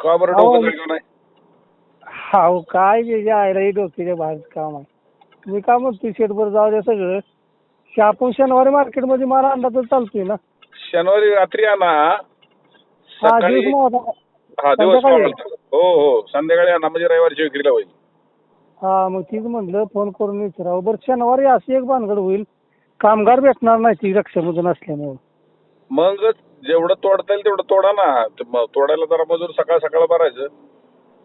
का बरं डोकं जागेवर नाही? हा हो, काय जे जे आहे रे डोक्याच्या बाहेर काम आहे. मी काय म्हणतो शेटभर जाऊ द्या सगळं. शा- आपण शनिवारी मार्केटमध्ये माल आणला तर चालतोय ना. शनिवारी रात्री आणा. हा सकाळी दिवस हा दिवस संध्याकाळी? मावळता. हो हो संध्याकाळी आणा म्हणजे रविवारची विक्रीला होईल. हा मग तीच म्हणलं फोन करून विचारावं. बरं शनिवारी अशी एक भानगड होईल. कामगार भेटणार नाही ती रक्षामधून असल्यामुळे. मग जेवढं तोडता येईल तेवढं तोडा ना. ते म- तोडायला जरा मजूर सकाळ सकाळ भरायचं.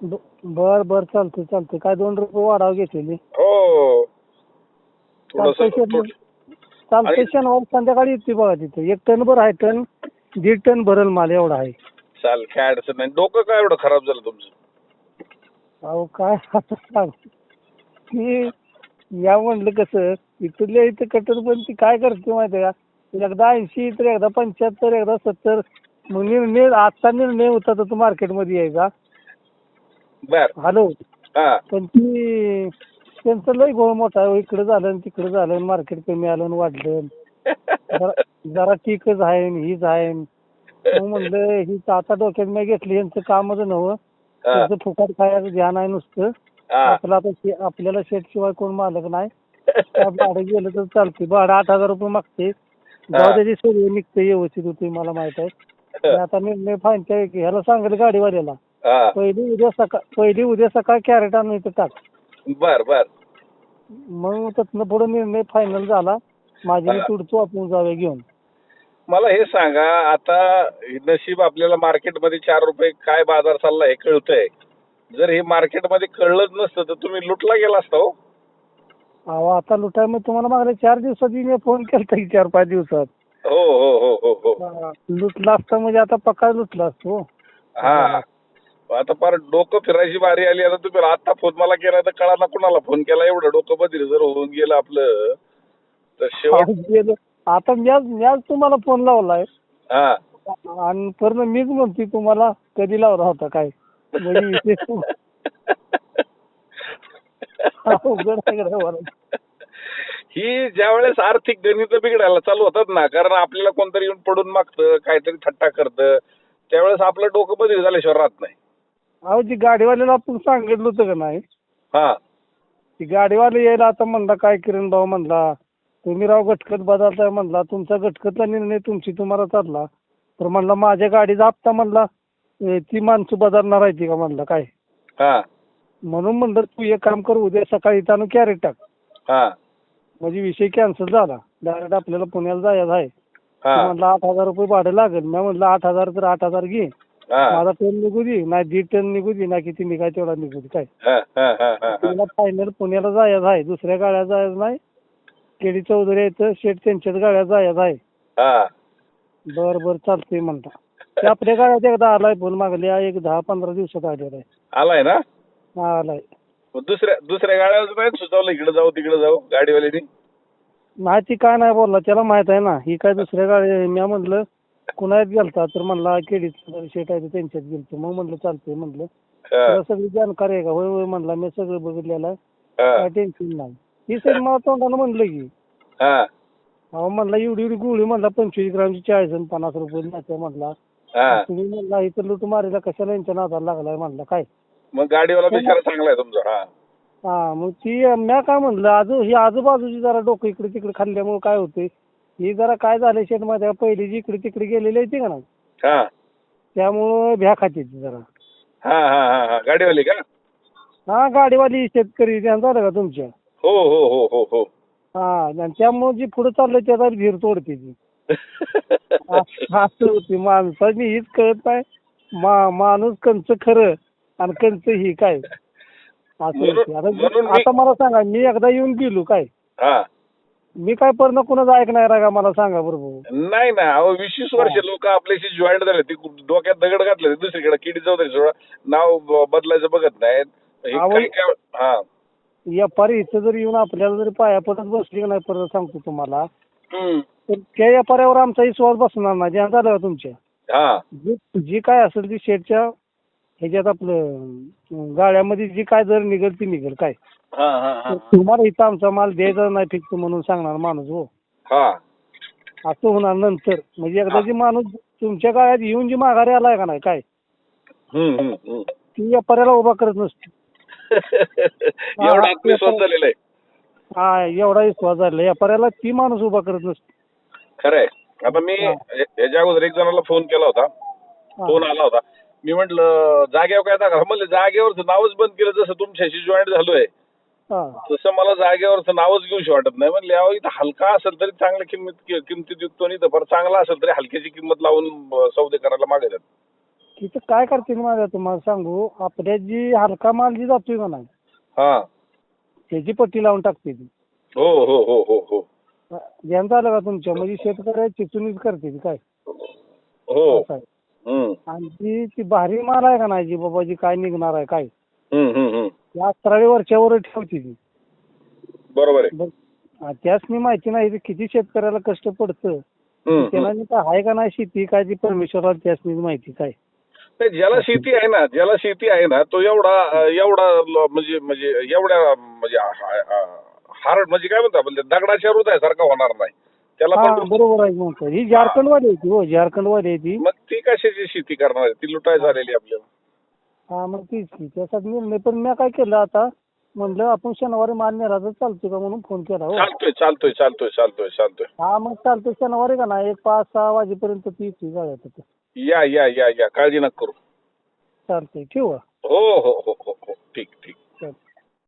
ब- बर बर चालतंय चालतंय. काय दोन रुपये वाढाव घेतलेली. हो. थोडस चालतंय आणि- शनिवारी संध्याकाळी येते बघा तिथे. एक टन भर आहे टन दीड टन भरल माल एवढा आहे. चाल काय अडचण नाही. डोकं काय एवढं खराब झालं तुमचं? अहो काय आता सांग. मी या म्हणलं कसं इथल्या इथं कटर पण ती काय करते माहिती का? एकदा ऐंशी तर एकदा पंच्याहत्तर एकदा सत्तर. मग निर्णय आजचा निर्णय होता तर तो मार्केटमध्ये यायचा. बर. हॅलो. हा. पण ती त्यांचं लय गोळ मोठा इकडं झालं आणि तिकडं झालं आणि मार्केट कमी आलं आणि वाढलं. जरा जरा ठीकच आहे आणि हीच आहे. मग म्हणलं ही आता डोक्यात मी घेतली. यांचं कामच नव्हं. हा, त्यांचं फुकट खायचं ध्यान आहे नुसतं. हा. आपला आता शे- आपल्याला शेट शिवाय कोण मालक नाही. त्या भाडं गेलं तर चालते भाडं आठ हजार रुपये मागते. जाऊ सगळं निघते व्यवस्थित होते मला माहीत आहे. आणि आता निर्णय फाईनच्या ह्याला सांगेल गाडीवाल्याला. हा. पहिली उद्या सकाळ पहिली उद्या सकाळ कॅरेट आणून इथं टाक. बर बर. मग त्यातनं पुढे निर्णय फायनल झाला. माझी मी हा. तुडतो आपण जाऊया घेऊन. मला हे सांगा आता नशीब आपल्याला मार्केटमध्ये चार रुपये काय बाजार चालला हे कळतंय. जर हे मार्केटमध्ये कळलंच नसतं तर तुम्ही लुटला गेला असता हो. अहो आता लुटाय मग तुम्हाला मागल्या चार दिवसात मी फोन केला चार पाच दिवसात. हो हो हो हो हो. हा. लुटला असता म्हणजे आता पक्का लुटला असतो. हा. आता फार डोकं फिरायची बारी आली. आता तुम्ही आता फोन मला केला तर कळा कुणाला फोन केला. एवढं डोकं बदल जर होऊन गेलं आपलं तर शेवट आज गेलं. आता म्याच म्याच तुम्हाला फोन लावलाय. हा. आणि पूर्ण मीच म्हणते तुम्हाला कधी लावला होता काय? म्हणजे विशेष अवघड गड्या मला. ही ज्या वेळेस आर्थिक गणित बिघडायला चालू होतात ना कारण आपल्याला कोणतरी येऊन पडून मागतं काहीतरी थट्टा करतं त्यावेळेस आपलं डोकं बदल झाल्याशिवाय राहत नाही. अहो जी गाडीवाल्याला आपण सांगितलं होतं का नाही? हा. ती गाडीवाले यायला आता म्हणला काय किरण भाऊ? म्हणला तुम्ही राव गटकत बदलताय. म्हणला तुमचा गटकतला निर्णय तुमची तुम्हाला चालला. तर म्हणला माझ्या गाडीचा हप्ता म्हणला ती माणसं बदलणार आहे ती का? म्हणला काय? हा. म्हणून म्हणलं तू एक काम कर उद्या सकाळी इथं आणून कॅरेट टाक. हा. म्हणजे विषय कॅन्सल झाला. डायरेक्ट आपल्याला पुण्याला जायचं आहे. हा. म्हणलं आठ हजार रुपये भाडं लागेल. मी म्हणलं आठ हजार तर आठ हजार घे. हा. माझा टन निघू दे नाही दीड टन निघू दे ना किती निघाय तेवढा निघू दे काय? हा हा हा हा मला फायनल पुण्याला जायचं आहे. दुसऱ्या गाड्या जायचं नाही. केडी चौधरी येतं शेट त्यांच्याच गाड्या जायचं आहे. हा. बर बर चालतंय म्हणता. ते आपल्या गाड्यात एकदा आलाय फोन मागल्या एक दहा पंधरा दिवसात आलेला आहे. आलाय ना? हा आलाय. मग दुसऱ्या दुसऱ्या गाड्यावर नाही सुचवलं इकडे जाऊ तिकडे जाऊ गाडीवाल्यानी? नाही ती काय नाही बोलला त्याला माहीत आहे ना ही काय दुसऱ्या गाडी मी म्हणलं कुणात गेलता? तर म्हणला केडी शेट आहे ते त्यांच्यात गेलतो. मग म्हणलं चालतंय म्हणलं. तुला सगळी जानकारी आहे का? होय होय म्हणला मी सगळं बघितलेलं आहे. काय टेन्शन नाही. ही सगळी मला तोंडानं म्हणलं की अहो म्हणला एवढी एवढी गोळी म्हणला पंचवीस ग्रामची चाळीस आणि पन्नास रुपये नात्या म्हणला हा. तुम्ही म्हणला इथं लूट मारायला कशाला यांच्या नादाला लागलाय? म्हणला काय? मग गाडीवाला बिचारा चांगला आहे तुमचा हा. हा मग ती म्या काय म्हणलं आजू ही आजूबाजूची जरा डोकं इकडे तिकडे खाल्ल्यामुळे काय होते ही जरा काय झालं शेटमध्ये पहिली जी इकडे तिकडे गेलेली आहे ती का हा. त्यामुळं भ्या खाते ती जरा. हा हा हा हा. गाडीवाली का? हा गाडीवाली शेतकरी त्यांचा आलं का तुमच्या? हो हो हो हो हो. हा आणि त्यामुळे जी पुढे चाललंय त्याचा धीर तोडते ती. असं होते माणसाची हीच कळत नाही. मा माणूस कंच खरं. आणि कंच ही काय? असं म्हणून- होते. आता म्हणून मी- आता मला सांगा मी एकदा येऊन गेलो काय? हा. मी काय पर्ण कुणाचं ऐकणार आहे का? मला सांगा बरोबर नाही ना अहो वीस वीस वर्ष लोक आपल्याशी जॉईंट झाले ती डोक्यात दगड घातले दुसरीकडे. किडी चौधरी सोडा. नाव ब- बदलायचं बघत नाहीत. हे आवड- काही काय हा. व्यापारी इथं जर येऊन आपल्याला जरी पाया पडत बसली का नाही परत सांगतो तुम्हाला. हम्म. तर त्या व्यापाऱ्यावर आमचा विश्वास बसणार नाही. ज्या झालं का तुमच्या? हा. जी जी काय असेल ती शेटच्या ह्याच्यात आपलं अं, गाड्यामध्ये जी काय जर निघेल ती निघेल काय? हा हा हा. तुम्हाला इथं आमचा माल द्यायचा नाही फिक्स म्हणून सांगणार माणूस हो. हा. असं होणार नंतर. म्हणजे एकदा जी माणूस तुमच्या गाड्यात येऊन जी माघारी आलाय का नाही काय? हम्म, हम्म, हम्म. ती व्यापाऱ्याला उभा करत नसते. एवढा आत्मविश्वास झालेला आहे. हा एवढा विश्वास झाला व्यापाऱ्याला ती माणूस उभा करत नसते. खरंय. आता मी हा. याच्या अगोदर एक जणाला फोन केला होता. हा. फोन आला होता. मी म्हंटल जागेवर काय दाखवा म्हणलं जागेवरचं नावच बंद केलं जसं तुमच्याशी जॉईन झालोय. हा. तसं मला जागेवरचं नावच घेऊशी वाटत नाही. म्हणले अहो इथं हलका असेल तरी चांगल्या किंमत किमतीत विकतो नाही तर बरं चांगला असेल तरी हलक्याची किंमत लावून सौदे करायला मागतात तिथं काय करते माझ्या तुम्हाला सांगू? आपल्या जी हलका माल जी जातोय नाही हा. त्याची पट्टी लावून टाकते ती. हो हो हो हो हो. ध्यान झालं का तुमच्या? म्हणजे शेतकऱ्या चिचुनीच करते ती काय? हो. आणि जी ती भारी माल आहे का नाही जी बाबा जी काय निघणार आहे? काय. त्या अठराळी वरच्यावर ठेवते ती. बरोबर आहे. बघ आ, त्यासनी माहिती नाही ते किती शेतकऱ्याला कष्ट पडतं. हम्म, त्याला हम्म. आहे का नाही शेती? काय ती परमेश्वराला त्यासनी माहिती काय? नाही, ज्याला शेती आहे ना ज्याला शेती आहे ना तो एवढा अं, एवढा ल- म्हणजे म्हणजे एवढ्या म्हणजे हार्ड म्हणजे काय म्हणतो आपण ते दगडाच्या हृदयासारखा होणार नाही. त्याला हा पण बरोबर आहे म्हणतो ही झारखंडवाली आहे ती हो झारखंडवाली आहे ती. मग ती कशाची शेती करणार आहे? ती लुटाय झालेली आपल्याला. हा मग तीच की. त्यासाठी निर्णय पण मी काय केलं आता? म्हणलं आपण शनिवारी माल नेला तर चालतो का म्हणून फोन केला हो. चालतोय चालतोय चालतोय चालतोय चालतोय. हा मग चालतं शनिवारी का नाही? एक पाच सहा वाजेपर्यंत ती ती या या या या. काळजी नका करू. चालतंय. ठेवू? हो हो हो हो हो. ठीक ठीक.